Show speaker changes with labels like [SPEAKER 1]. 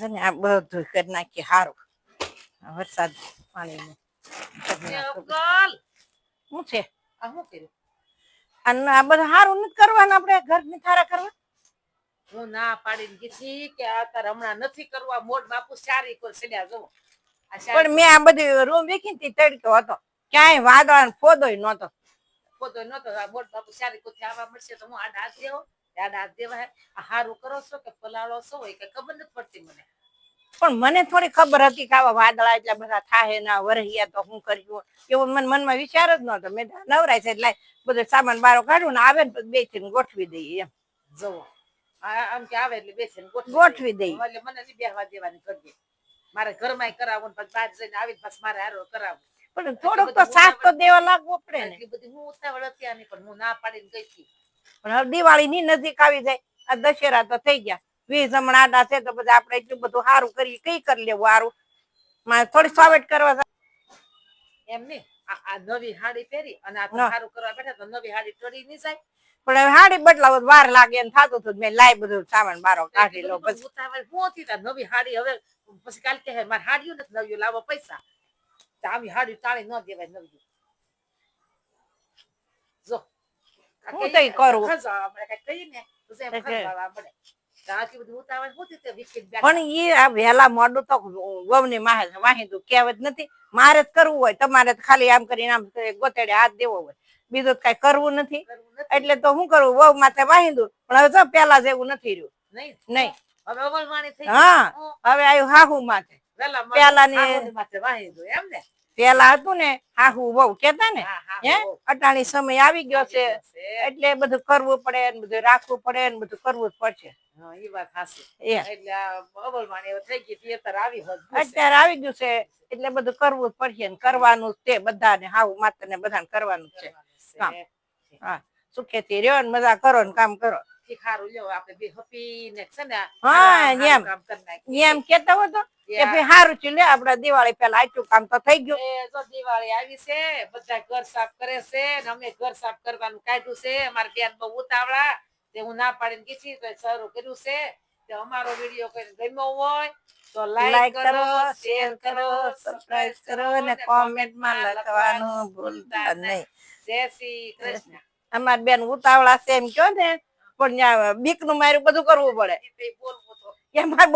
[SPEAKER 1] છે ને આ બધું કરી નાખીએ સારું વરસાદ.
[SPEAKER 2] અક્કલ
[SPEAKER 1] શું છે?
[SPEAKER 2] આ
[SPEAKER 1] બધું સારું નથી કરવાનું આપણે ઘરની થારા કરવા?
[SPEAKER 2] હું ના પાડીને કીધી કે આ તારે હમણાં નથી કરવા. મોટ બાપુ સારી કોર સડ્યા જો
[SPEAKER 1] પણ મેં આ બધી રૂમ વેખી ને તડકો હતો. ક્યાંય વાદળ ને ફોદોય નતો
[SPEAKER 2] ફોદોય નતો મોટ બાપુ સારી કોઈ આવવા મળશે તો હું આડ હાથ દેવો હાથ દેવા હારું કરો છો કે પલાળો છો હોય કે ખબર નથી પડતી મને.
[SPEAKER 1] પણ મને થોડી ખબર હતી કે આવા વાદળા એટલા બધા થાય ના વરહિયા તો હું કર્યું એવો મને મનમાં વિચાર જ નતો મેં નવરાય છે એટલે બધો સામાન બારો કાઢું ને આવે ને બેથી ગોઠવી દઈએ એમ.
[SPEAKER 2] જવો આમ કે આવે એટલે બેસીને ગોઠવી
[SPEAKER 1] દઈએ.
[SPEAKER 2] એટલે મને નહીં બેહવા દેવાની કરજે મારે ઘરમાં કરાવો ને પછી બહાર જઈને આવી પછી મારે હારો કરાવવું.
[SPEAKER 1] પણ થોડોક તો સાથ તો દેવા લાગવો પડે ને.
[SPEAKER 2] બધી હું ઉતાવળ હતી આની પણ હું ના પાડીને ગઈ હતી.
[SPEAKER 1] પણ હવે દિવાળીની નજીક આવી જાય આ દશેરા તો થઈ ગયા. વીસ હમણાં આડા છે તો પછી આપણે એટલું બધું સારું કરી કઈ કરી લેવું સારું મારે થોડી સોવેટ કરવા.
[SPEAKER 2] એમ નહીં આ નવી હાડી પહેરી અને આ સારું કરવા બેઠા તો નવી હાડી ટળી નહીં જાય.
[SPEAKER 1] પણ હવે હાડી બદલાવો વાર લાગે એમ થતું હતું મેં લાઈ બધું સામાન બારો કાઢી લો પછી
[SPEAKER 2] ઉતાવળ હું હતી નવી હાડી હવે પછી કાલ કે મારે હાડીઓ નથી નવી લાવો પૈસા. આવી હાડી તાળી ન દેવાય નવી જો આ
[SPEAKER 1] હું
[SPEAKER 2] કહીએ
[SPEAKER 1] તઈ કરું.
[SPEAKER 2] ખજાવા મળે, કાંઈક કહીએ ને તો એમ
[SPEAKER 1] એટલે.
[SPEAKER 2] ખજાવા મળે. તો આટલી બધી ઉતાવળ હું હતી તે વિકિત કરું
[SPEAKER 1] પણ એ આ વહેલા મોડું તો વહુની માહે વાહિંદું કહેવત નથી મારે જ કરવું હોય તમારે ખાલી આમ કરીને આમ ગોતેડે હાથ દેવો હોય બીજું કઈ કરવું નથી એટલે તો હું કરું વહુ માથે વાહિંદું પણ હવે તો પેલા જેવું નથી રહ્યું
[SPEAKER 2] નહીં
[SPEAKER 1] હા હવે આવ્યું હાહુ માથે
[SPEAKER 2] પેલા ની એમ ને
[SPEAKER 1] પેલા હતું ને હાહુ બહુ કેતા ને
[SPEAKER 2] હા, હા,
[SPEAKER 1] હે. અટાણી સમય આવી ગયો છે
[SPEAKER 2] છે.
[SPEAKER 1] એટલે બધું કરવું પડે ને બધું રાખવું પડે ને બધું કરવું જ પડશે
[SPEAKER 2] હા, હવે અત્યારે આવી હોત
[SPEAKER 1] ગયું છે એટલે બધું કરવું જ પડશે ને કરવાનું તે બધાને હાહુ માત્ર ને બધાને કરવાનું છે કામ.
[SPEAKER 2] કામ.
[SPEAKER 1] સુખેથી રહ્યો ને મજા કરો ને કામ કરો
[SPEAKER 2] સારું લ્યો આપણે બે હપીને છે ને
[SPEAKER 1] હા, એમ. એમ કેતા હો તો કે ભાઈ સારું છે લે આપડે દિવાળી પેલા આટલું કામ તો થઈ ગયું.
[SPEAKER 2] જો દિવાળી આવી છે બધા ઘર સાફ કરે છે ને અમે ઘર સાફ કરવાનું કાઢ્યું છે અમારા બેન બહુ ઉતાવળા તે હું ના પાડીને કીધી તો શરૂ કર્યું છે. તે અમારો વીડિયો કોઈ ગમ્યો હોય તો
[SPEAKER 1] લાઈક કરો શેર કરો સબસ્ક્રાઇબ કરો અને કોમેન્ટમાં લખવાનું ભૂલતા નહીં.
[SPEAKER 2] જય શ્રી કૃષ્ણ.
[SPEAKER 1] અમાર બેન ઉતાવળા છે એમ કયો ને પણ બીકનું માર્યું બધું કરવું પડે.
[SPEAKER 2] બોલવું તો.
[SPEAKER 1] એમાં